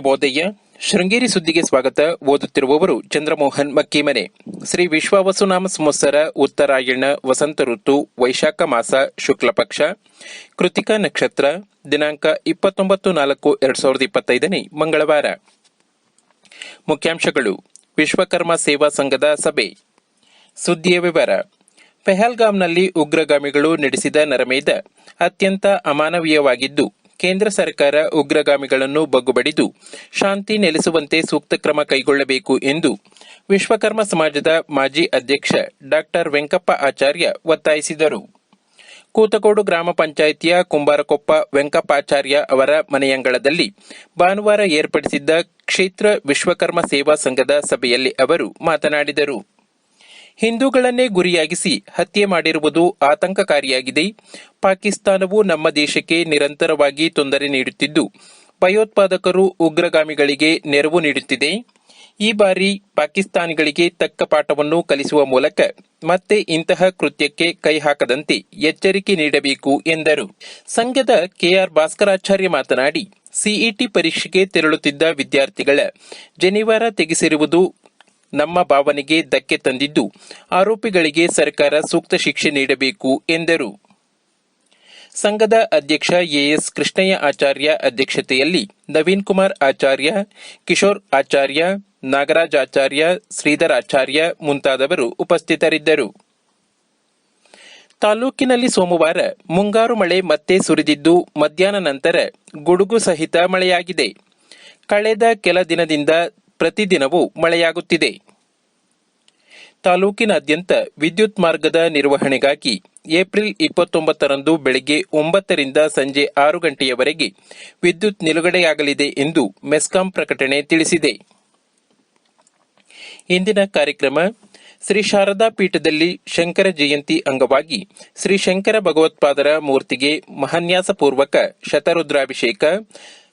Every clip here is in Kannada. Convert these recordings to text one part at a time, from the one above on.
ಶುಭೋದಯ ಶೃಂಗೇರಿ ಸುದ್ದಿಗೆ ಸ್ವಾಗತ. ಓದುತ್ತಿರುವವರು ಚಂದ್ರಮೋಹನ್ ಮಕ್ಕಿಮನೆ. ಶ್ರೀ ವಿಶ್ವಾವಸುನಾಮ ಸಂವತ್ಸರ ಉತ್ತರಾಯಣ ವಸಂತ ಋತು, ವೈಶಾಖ ಮಾಸ, ಶುಕ್ಲಪಕ್ಷ. ಕೃತಿಕಾ ನಕ್ಷತ್ರ, ದಿನಾಂಕ ಇಪ್ಪತ್ತೊಂಬತ್ತು ನಾಲ್ಕು ಎರಡ್ ಸಾವಿರದ ಇಪ್ಪತ್ತೈದನೇ ಮಂಗಳವಾರ. ಮುಖ್ಯಾಂಶಗಳು. ವಿಶ್ವಕರ್ಮ ಸೇವಾ ಸಂಘದ ಸಭೆ. ಸುದ್ದಿಯ ವಿವರ. ಪೆಹಲ್ಗಾಮ್ನಲ್ಲಿ ಉಗ್ರಗಾಮಿಗಳು ನಡೆಸಿದ ನರಮೇಧ ಅತ್ಯಂತ ಅಮಾನವೀಯವಾಗಿದ್ದು ಕೇಂದ್ರ ಸರ್ಕಾರ ಉಗ್ರಗಾಮಿಗಳನ್ನು ಬಗ್ಗುಬಡಿದು ಶಾಂತಿ ನೆಲೆಸುವಂತೆ ಸೂಕ್ತ ಕ್ರಮ ಕೈಗೊಳ್ಳಬೇಕು ಎಂದು ವಿಶ್ವಕರ್ಮ ಸಮಾಜದ ಮಾಜಿ ಅಧ್ಯಕ್ಷ ಡಾಕ್ಟರ್ ವೆಂಕಪ್ಪ ಆಚಾರ್ಯ ಒತ್ತಾಯಿಸಿದರು. ಕೂತಕೋಡು ಗ್ರಾಮ ಪಂಚಾಯಿತಿಯ ಕುಂಬಾರಕೊಪ್ಪ ವೆಂಕಪ್ಪಾಚಾರ್ಯ ಅವರ ಮನೆಯಂಗಳದಲ್ಲಿ ಭಾನುವಾರ ಏರ್ಪಡಿಸಿದ್ದ ಕ್ಷೇತ್ರ ವಿಶ್ವಕರ್ಮ ಸೇವಾ ಸಂಘದ ಸಭೆಯಲ್ಲಿ ಅವರು ಮಾತನಾಡಿದರು. ಹಿಂದೂಗಳನ್ನೇ ಗುರಿಯಾಗಿಸಿ ಹತ್ಯೆ ಮಾಡಿರುವುದು ಆತಂಕಕಾರಿಯಾಗಿದೆ. ಪಾಕಿಸ್ತಾನವು ನಮ್ಮ ದೇಶಕ್ಕೆ ನಿರಂತರವಾಗಿ ತೊಂದರೆ ನೀಡುತ್ತಿದ್ದು, ಭಯೋತ್ಪಾದಕರು ಉಗ್ರಗಾಮಿಗಳಿಗೆ ನೆರವು ನೀಡುತ್ತಿದೆ. ಈ ಬಾರಿ ಪಾಕಿಸ್ತಾನಿಗಳಿಗೆ ತಕ್ಕ ಪಾಠವನ್ನು ಕಲಿಸುವ ಮೂಲಕ ಮತ್ತೆ ಇಂತಹ ಕೃತ್ಯಕ್ಕೆ ಕೈ ಹಾಕದಂತೆ ಎಚ್ಚರಿಕೆ ನೀಡಬೇಕು ಎಂದರು. ಸಂಘದ ಕೆಆರ್ ಭಾಸ್ಕರಾಚಾರ್ಯ ಮಾತನಾಡಿ, ಸಿಇಟಿ ಪರೀಕ್ಷೆಗೆ ತೆರಳುತ್ತಿದ್ದ ವಿದ್ಯಾರ್ಥಿಗಳ ಜನಿವಾರ ತೆಗೆಸಿರುವುದು ನಮ್ಮ ಭಾವನೆಗೆ ಧಕ್ಕೆ ತಂದಿದ್ದು. ಆರೋಪಿಗಳಿಗೆ ಸರ್ಕಾರ ಸೂಕ್ತ ಶಿಕ್ಷೆ ನೀಡಬೇಕು ಎಂದರು. ಸಂಘದ ಅಧ್ಯಕ್ಷ ಎಎಸ್ ಕೃಷ್ಣಯ್ಯ ಆಚಾರ್ಯ ಅಧ್ಯಕ್ಷತೆಯಲ್ಲಿ ನವೀನ್ ಕುಮಾರ್ ಆಚಾರ್ಯ, ಕಿಶೋರ್ ಆಚಾರ್ಯ, ನಾಗರಾಜ್ ಆಚಾರ್ಯ, ಶ್ರೀಧರ್ ಆಚಾರ್ಯ ಮುಂತಾದವರು ಉಪಸ್ಥಿತರಿದ್ದರು. ತಾಲೂಕಿನಲ್ಲಿ ಸೋಮವಾರ ಮುಂಗಾರು ಮಳೆ ಮತ್ತೆ ಸುರಿದಿದ್ದು, ಮಧ್ಯಾಹ್ನ ನಂತರ ಗುಡುಗು ಸಹಿತ ಮಳೆಯಾಗಿದೆ. ಕಳೆದ ಕೆಲ ದಿನದಿಂದ ಪ್ರತಿದಿನವೂ ಮಳೆಯಾಗುತ್ತಿದೆ. ತಾಲೂಕಿನಾದ್ಯಂತ ವಿದ್ಯುತ್ ಮಾರ್ಗದ ನಿರ್ವಹಣೆಗಾಗಿ ಏಪ್ರಿಲ್ ಇಪ್ಪತ್ತೊಂಬತ್ತರಂದು ಬೆಳಗ್ಗೆ ಒಂಬತ್ತರಿಂದ ಸಂಜೆ ಆರು ಗಂಟೆಯವರೆಗೆ ವಿದ್ಯುತ್ ನಿಲುಗಡೆಯಾಗಲಿದೆ ಎಂದು ಮೆಸ್ಕಾಂ ಪ್ರಕಟಣೆ ತಿಳಿಸಿದೆ. ಇಂದಿನ ಕಾರ್ಯಕ್ರಮ ಶ್ರೀ ಶಾರದಾ ಪೀಠದಲ್ಲಿ ಶಂಕರ ಜಯಂತಿ ಅಂಗವಾಗಿ ಶ್ರೀ ಶಂಕರ ಭಗವತ್ಪಾದರ ಮೂರ್ತಿಗೆ ಮಹಾನ್ಯಾಸಪೂರ್ವಕ ಶತರುದ್ರಾಭಿಷೇಕ,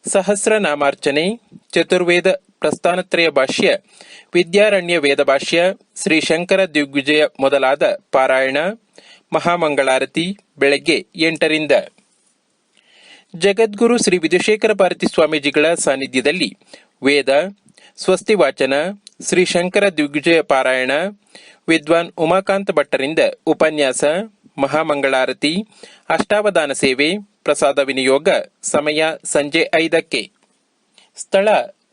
ಸಹಸ್ರನಾಮಾರ್ಚನೆ, ಚತುರ್ವೇದ ಪ್ರಸ್ಥಾನತ್ರಯ ಭಾಷ್ಯ, ವಿದ್ಯಾರಣ್ಯ ವೇದ ಭಾಷ್ಯ, ಶ್ರೀ ಶಂಕರ ದಿಗ್ವಿಜಯ ಮೊದಲಾದ ಪಾರಾಯಣ, ಮಹಾಮಂಗಳಾರತಿ, ಬೆಳಗ್ಗೆ ಎಂಟರಿಂದ. ಜಗದ್ಗುರು ಶ್ರೀ ವಿಧುಶೇಖರ ಭಾರತಿ ಸ್ವಾಮೀಜಿಗಳ ಸಾನ್ನಿಧ್ಯದಲ್ಲಿ ವೇದ, ಸ್ವಸ್ತಿ ವಾಚನ, ಶ್ರೀ ಶಂಕರ ದಿಗ್ವಿಜಯ ಪಾರಾಯಣ, ವಿದ್ವಾನ್ ಉಮಾಕಾಂತ ಭಟ್ಟರಿಂದ ಉಪನ್ಯಾಸ, ಮಹಾಮಂಗಳಾರತಿ, ಅಷ್ಟಾವಧಾನ ಸೇವೆ, ಪ್ರಸಾದ ವಿನಿಯೋಗ, ಸಮಯ ಸಂಜೆ ಐದಕ್ಕೆ. ಸ್ಥಳ